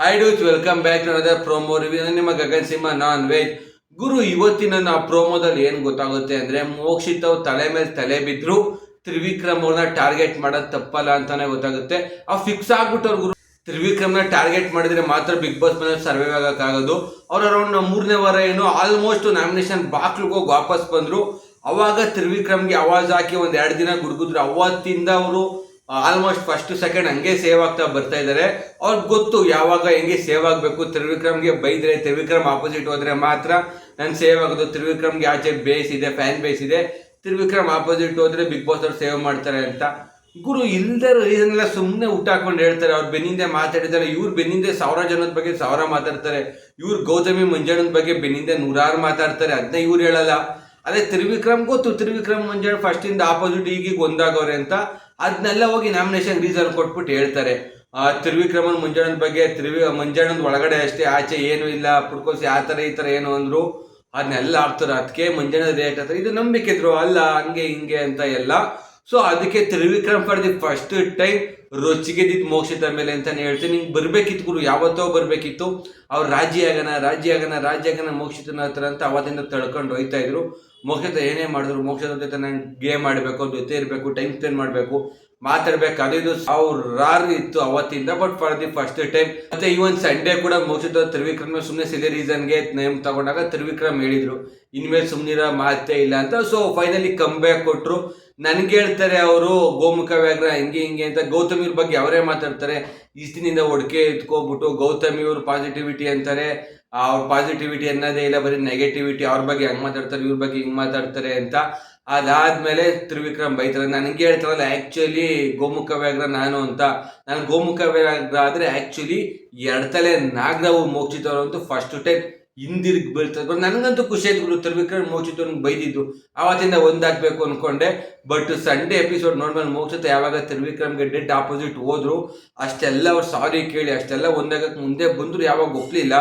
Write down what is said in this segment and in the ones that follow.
Hi dudes welcome back to another promo review ನಿಮ್ಮ ಗಗನ್ ಸಿಂಹ non veg ಗುರು, ಇವತ್ತಿನ ನಾ ಪ್ರೋಮೋದಲ್ಲಿ ಏನ್ ಗೊತ್ತಾಗುತ್ತೆ ಅಂದ್ರೆ ಮೋಕ್ಷಿತ್ ಅವ್ರ ತಲೆ ಮೇಲೆ ತಲೆ ಬಿದ್ರು ತ್ರಿವಿಕ್ರಮ್ ಅವ್ರನ್ನ ಟಾರ್ಗೆಟ್ ಮಾಡೋದು ತಪ್ಪಲ್ಲ ಅಂತಾನೆ ಗೊತ್ತಾಗುತ್ತೆ. ಆ ಫಿಕ್ಸ್ ಆಗ್ಬಿಟ್ಟವ್ರು ಗುರು. ತ್ರಿವಿಕ್ರಮ್ನ ಟಾರ್ಗೆಟ್ ಮಾಡಿದ್ರೆ ಮಾತ್ರ ಬಿಗ್ ಬಾಸ್ ಮನೆ ಸರ್ವೈವ್ ಆಗೋಕ್ಕಾಗೋದು. ಅವ್ರು ಅರೌಂಡ್ ಮೂರನೇ ವಾರ ಏನು ಆಲ್ಮೋಸ್ಟ್ ನಾಮಿನೇಷನ್ ಹೋಗಿ ವಾಪಸ್ ಬಂದ್ರು. ಅವಾಗ ತ್ರಿವಿಕ್ರಮ್ಗೆ ಅವಾಜ್ ಹಾಕಿ ಒಂದು ಎರಡು ದಿನ ಗುಡುಗಿದ್ರು. ಅವತ್ತಿಂದ ಅವರು ಆಲ್ಮೋಸ್ಟ್ ಫಸ್ಟ್ ಸೆಕೆಂಡ್ ಹಂಗೆ ಸೇವ್ ಆಗ್ತಾ ಬರ್ತಾ ಇದ್ದಾರೆ ಅವ್ರಿಗೆ ಗೊತ್ತು ಯಾವಾಗ ಹೆಂಗೆ ಸೇವ್ ಆಗಬೇಕು. ತ್ರಿವಿಕ್ರಮ್ಗೆ ಬೈದ್ರೆ ತ್ರಿವಿಕ್ರಮ್ ಆಪೋಸಿಟ್ ಹೋದ್ರೆ ಮಾತ್ರ ನಾನು ಸೇವ್ ಆಗೋದು. ತ್ರಿವಿಕ್ರಮ್ಗೆ ಆಚೆ ಬೇಸ್ ಇದೆ ಫ್ಯಾನ್ ಬೇಸ್ ಇದೆ. ತ್ರಿವಿಕ್ರಮ್ ಆಪೋಸಿಟ್ ಹೋದ್ರೆ ಬಿಗ್ ಬಾಸ್ ಅವ್ರು ಸೇವ್ ಮಾಡ್ತಾರೆ ಅಂತ. ಗುರು ಇಲ್ಲದ ರೀಸನ್ ಎಲ್ಲ ಸುಮ್ಮನೆ ಊಟ ಹಾಕೊಂಡು ಹೇಳ್ತಾರೆ. ಅವ್ರು ಬೆನ್ನಿಂದೆ ಮಾತಾಡಿದ್ದಾರೆ ಇವ್ರು ಬೆನ್ನಿಂದೆ ಸಾವಿರ ಜನದ ಬಗ್ಗೆ ಸಾವಿರ ಮಾತಾಡ್ತಾರೆ. ಇವ್ರು ಗೌತಮಿ ಮಂಜಣ್ಣನ ಬಗ್ಗೆ ಬೆನ್ನಿಂದೆ ನೂರಾರು ಮಾತಾಡ್ತಾರೆ. ಅದನ್ನ ಇವ್ರು ಹೇಳಲ್ಲ. ಅದೇ ತ್ರಿವಿಕ್ರಮ್ ಗೊತ್ತು. ತ್ರಿವಿಕ್ರಮ್ ಫಸ್ಟ್ ಇಂದ ಆಪೋಸಿಟ್ ಈಗೀಗ ಒಂದಾಗವ್ರೆ ಅಂತ. ಅದನ್ನೆಲ್ಲ ಹೋಗಿ ನಾಮಿನೇಷನ್ ರೀಸನ್ ಕೊಟ್ಬಿಟ್ಟು ಹೇಳ್ತಾರೆ. ಆ, ತ್ರಿವಿಕ್ರಮನ್ ಮುಂಜಾನದ ಬಗ್ಗೆ ತ್ರಿವಿ ಮಂಜಣ್ಣನ ಒಳಗಡೆ ಅಷ್ಟೇ ಆಚೆ ಏನು ಇಲ್ಲ ಪುಡ್ಕೋಸಿ ಆ ಥರ ಈ ಥರ ಏನು ಅಂದ್ರು. ಅದನ್ನೆಲ್ಲ ಆಡ್ತಾರೆ. ಅದಕ್ಕೆ ಮುಂಜಾನೆ ರೇಟ್ ಹತ್ರ ಇದು ನಂಬಿಕೆ ಇದ್ರು ಅಲ್ಲ ಹಂಗೆ ಹಿಂಗೆ ಅಂತ ಎಲ್ಲ. ಸೊ ಅದಕ್ಕೆ Trivikram for the first time ರೊಚ್ಚಿಗೆದಿದ್ದು Mokshitha ಮೇಲೆ ಅಂತ ಹೇಳ್ತೀನಿ. ನಿಂಗೆ ಬರಬೇಕಿತ್ತು ಗುರು, ಯಾವತ್ತೋ ಬರಬೇಕಿತ್ತು. ಅವ್ರು ರಾಜಿಯಾಗನ ರಾಜಿಯಾಗನ ರಾಜಿಯಾಗನ ಮೋಕ್ಷಿತನ ಹತ್ರ ಅಂತ ಅವತ್ತಿಂದ ತಳ್ಕೊಂಡು ಹೋಯ್ತಾ ಇದ್ರು. ಮೋಕ್ಷಿತ ಏನೇ ಮಾಡಿದ್ರು, ಮೋಕ್ಷದ ಜೊತೆ ನಂಗೆ ಗೇಮ್ ಆಡಬೇಕು, ಜೊತೆ ಇರಬೇಕು ಟೈಮ್ ಸ್ಪೆಂಡ್ ಮಾಡಬೇಕು. ಮಾತಾಡ್ಬೇಕು ಇದು ಸಾವಿರಾರು ಇತ್ತು ಅವತ್ತಿಂದ but for the first time ಮತ್ತೆ ಈ ಒಂದು ಸಂಡೇ ಕೂಡ ಮುಗಿಸಿದ ತ್ರಿವಿಕ್ರಮ್ ಸುಮ್ಮನೆ ಸಿಲಿ ರೀಸನ್ಗೆ ನೇಮ್ ತಗೊಂಡಾಗ ತ್ರಿವಿಕ್ರಮ್ ಹೇಳಿದ್ರು. ಇನ್ಮೇಲೆ ಸುಮ್ಮನಿರ ಮಾತೇ ಇಲ್ಲ ಅಂತ. ಸೊ ಫೈನಲಿ ಕಮ್ ಬ್ಯಾಕ್ ಕೊಟ್ರು. ನನ್ಗೆ ಹೇಳ್ತಾರೆ ಅವರು, ಗೋಮುಖ ವ್ಯಾಘ್ರ, ಹಿಂಗೆ ಹಿಂಗೆ ಅಂತ. ಗೌತಮಿಯವ್ರ ಬಗ್ಗೆ ಅವರೇ ಮಾತಾಡ್ತಾರೆ. ಇಷ್ಟಿನಿಂದ ಒಡಕೆ ಎತ್ಕೊಬಿಟ್ಟು ಗೌತಮಿಯವ್ರ ಪಾಸಿಟಿವಿಟಿ ಅಂತಾರೆ. ಅವ್ರ ಪಾಸಿಟಿವಿಟಿ ಅನ್ನೋದೇ ಇಲ್ಲ, ಬರೀ ನೆಗೆಟಿವಿಟಿ ಅವ್ರ ಬಗ್ಗೆ ಹೆಂಗ್ ಮಾತಾಡ್ತಾರೆ, ಇವ್ರ ಬಗ್ಗೆ ಹಿಂಗೆ ಮಾತಾಡ್ತಾರೆ ಅಂತ. ಅದಾದ್ಮೇಲೆ ತ್ರಿವಿಕ್ರಮ್ ಬೈತಾರೆ. ನನಗೆ ಹೇಳ್ತಾರಲ್ಲ ಆ್ಯಕ್ಚುಲಿ ಗೋಮುಖ ವ್ಯಾಘ್ರ ನಾನು ಅಂತ. ನಾನು ಗೋಮುಖ ವ್ಯಾಘ್ರ ಆದರೆ ಆ್ಯಕ್ಚುಲಿ ಎಡತಲೆ ನಾಗರಾವು ಮೋಕ್ಷಿತವರು ಅಂತೂ ಫಸ್ಟ್ ಟೈಮ್ ಹಿಂದಿರುಗಿ ಬೀಳ್ತಾರೆ. ನನಗಂತೂ ಖುಷಿ ಆಯ್ತು ಗುರು, ತ್ರಿವಿಕ್ರಮ್ ಮೋಕ್ಷಿತವ್ರಿಗೆ ಬೈದಿದ್ದು. ಆವತ್ತಿಂದ ಒಂದಾಗ್ಬೇಕು ಅನ್ಕೊಂಡೆ. ಬಟ್ ಸಂಡೇ ಎಪಿಸೋಡ್ ನೋಡ್ಮೇಲೆ ಮೋಕ್ಷಿತ ಯಾವಾಗ ತ್ರಿವಿಕ್ರಮ್ಗೆ ಡೆಡ್ ಆಪೋಸಿಟ್ ಹೋದ್ರು, ಅಷ್ಟೆಲ್ಲ ಅವ್ರು ಸಾರಿ ಕೇಳಿ, ಅಷ್ಟೆಲ್ಲ ಒಂದಾಗಕ್ಕೆ ಮುಂದೆ ಬಂದ್ರು ಯಾವಾಗ ಒಪ್ಲಿಲ್ಲ.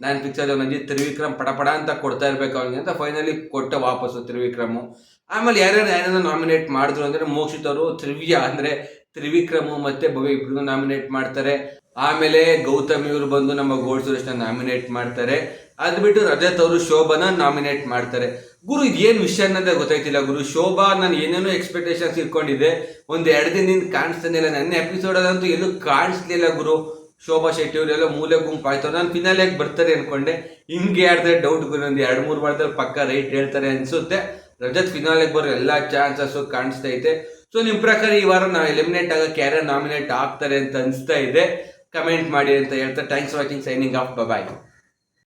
ನಾನು ಪಿಕ್ಚರ್ ನಂಜಿ ತ್ರಿವಿಕ್ರಮ್ ಪಡ ಪಡ ಅಂತ ಕೊಡ್ತಾ ಇರ್ಬೇಕು ಅವ್ನಿಗೆ ಅಂತ ಫೈನಲಿ ಕೊಟ್ಟ ವಾಪಸ್ಸು ತ್ರಿವಿಕ್ರಮು. ಆಮೇಲೆ ಯಾರ್ಯಾರು ಯಾರ್ಯಾರು ನಾಮಿನೇಟ್ ಮಾಡಿದ್ರು ಅಂದ್ರೆ ಮೋಕ್ಷಿತರು ತ್ರಿವ್ಯ ಅಂದ್ರೆ ತ್ರಿವಿಕ್ರಮು ಮತ್ತೆ ಭವ್ಯ ಇಬ್ಬರು ನಾಮಿನೇಟ್ ಮಾಡ್ತಾರೆ. ಆಮೇಲೆ ಗೌತಮ್ ಇವರು ಬಂದು ನಮ್ಮ ಗೋಲ್ಡ್ ಸುರೇಶ್ನ ನಾಮಿನೇಟ್ ಮಾಡ್ತಾರೆ. ಅದ್ ಬಿಟ್ಟು ರಜತ್ ಅವರು ಶೋಭಾನ ನಾಮಿನೇಟ್ ಮಾಡ್ತಾರೆ. ಗುರು ಇದೇನು ವಿಷಯ ಅನ್ನೋದೇ ಗೊತ್ತಾಯ್ತಿಲ್ಲ ಗುರು. ಶೋಭಾ ನಾನು ಏನೇನೋ ಎಕ್ಸ್ಪೆಕ್ಟೇಷನ್ಸ್ ಇಟ್ಕೊಂಡಿದ್ದೆ ಒಂದು ಎರಡು ದಿನದಿಂದ ಕಾಣಿಸ್ತಾನೆ ಇಲ್ಲ. ನನ್ನ ಎಪಿಸೋಡ್ ಅಂತೂ ಎಲ್ಲೂ ಕಾಣಿಸ್ಲಿಲ್ಲ ಗುರು. ಶೋಭಾ ಶೆಟ್ಟಿ ಅವರೆಲ್ಲ ಮೂಲೆ ಗುಂಪು ಆಯ್ತು. ನಾನು ಫಿನಾಲೆಗೆ ಬರ್ತಾರೆ ಅನ್ಕೊಂಡೆ. ಹಿಂಗೆ ಆಡಿದ್ರೆ ಡೌಟ್ ಒಂದು ಎರಡು ಮೂರು ವಾರದಲ್ಲಿ ಪಕ್ಕ ರೈಟ್ ಹೇಳ್ತಾರೆ ಅನಿಸುತ್ತೆ. ರಜತ್ ಫಿನಾಲೆಗೆ ಬರೋ ಎಲ್ಲ ಚಾನ್ಸಸ್ ಕಾಣಿಸ್ತಾ ಐತೆ. ಸೊ ನಿಮ್ಮ ಪ್ರಕಾರ ಈ ವಾರ ನಾವು ಎಲಿಮಿನೇಟ್ ಆಗೋಕ್ಕೆ ಯಾರ್ಯಾರು ನಾಮಿನೇಟ್ ಆಗ್ತಾರೆ ಅಂತ ಅನಿಸ್ತಾ ಇದೆ. ಕಮೆಂಟ್ ಮಾಡಿ ಅಂತ ಹೇಳ್ತಾ. Thanks watching signing off bye